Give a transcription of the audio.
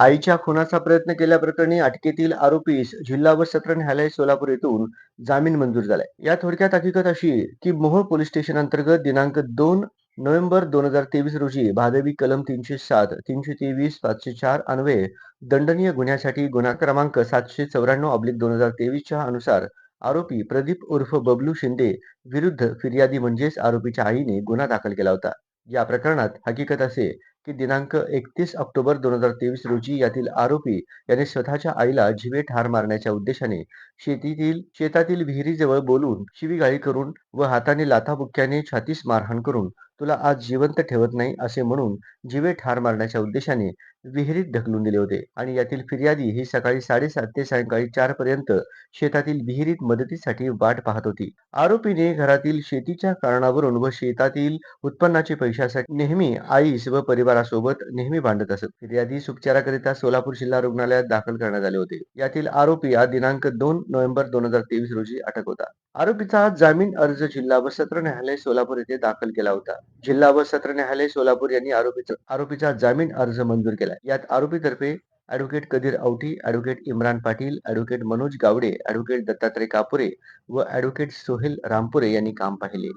आईच्या खुनाचा प्रयत्न केल्याप्रकरणी अटकेतील आरोपीस जिल्हा व सत्र न्यायालय सोलापूर येथून जामीन मंजूर झालाय. या थोडक्यात हकीकत अशी की मोहोळ पोलीस स्टेशन अंतर्गत दिनांक दोन नोव्हेंबर दोन हजार तेवीस रोजी भादवी कलम तीनशे सात तीनशे तेवीस पाचशे चार अन्वये दंडनीय गुन्ह्यासाठी गुन्हा क्रमांक सातशे चौऱ्याण्णव ऑब्लिक दोन हजार तेवीसच्या अनुसार आरोपी प्रदीप उर्फ बबलू शिंदे विरुद्ध फिर्यादी म्हणजेच आरोपीच्या आईने गुन्हा दाखल केला होता. या प्रकरणात हकीकत असे की दिनांक एकतीस ऑक्टोबर दोन हजार तेवीस रोजी यातील आरोपी याने स्वतःच्या आईला जीवे ठार मारण्याच्या उद्देशाने शेतीतील शेतातील विहिरीजवळ बोलून शिवीगाळी करून व हाताने लाथाबुक्क्याने छातीस मारहाण करून तुला आज जिवंत ठेवत नाही असे म्हणून जीवे ठार मारण्याच्या उद्देशाने विहिरीत ढकलून दिले होते आणि यातील फिर्यादी ही सकाळी साडेसात ते सायंकाळी चार पर्यंत शेतातील विहिरीत मदतीसाठी वाट पाहत होती. आरोपीने घरातील शेतीच्या कारणावरून व शेतातील उत्पन्नाचे पैशासाठी नेहमी आईस व परिवारासोबत नेहमी भांडत असत. फिर्यादी उपचाराकरिता सोलापूर जिल्हा रुग्णालयात दाखल करण्यात आले होते. यातील आरोपी हा दिनांक दोन नोव्हेंबर दोन हजार तेवीस रोजी अटक होता. आरोपीचा जामीन अर्ज जिल्हा व सत्र न्यायालय सोलापूर येथे दाखल केला होता. जिल्हा व सत्र न्यायालय सोलापूर यांनी आरोपीचा आरोपीचा जामीन अर्ज मंजूर केला. यात आरोपीतर्फे advocate Kadir Auti advocate Imran Patil advocate Manoj Gawade advocate Dattatray Kapure व ॲडव्होकेट सोहेल रामपुरे यांनी काम पाहिले.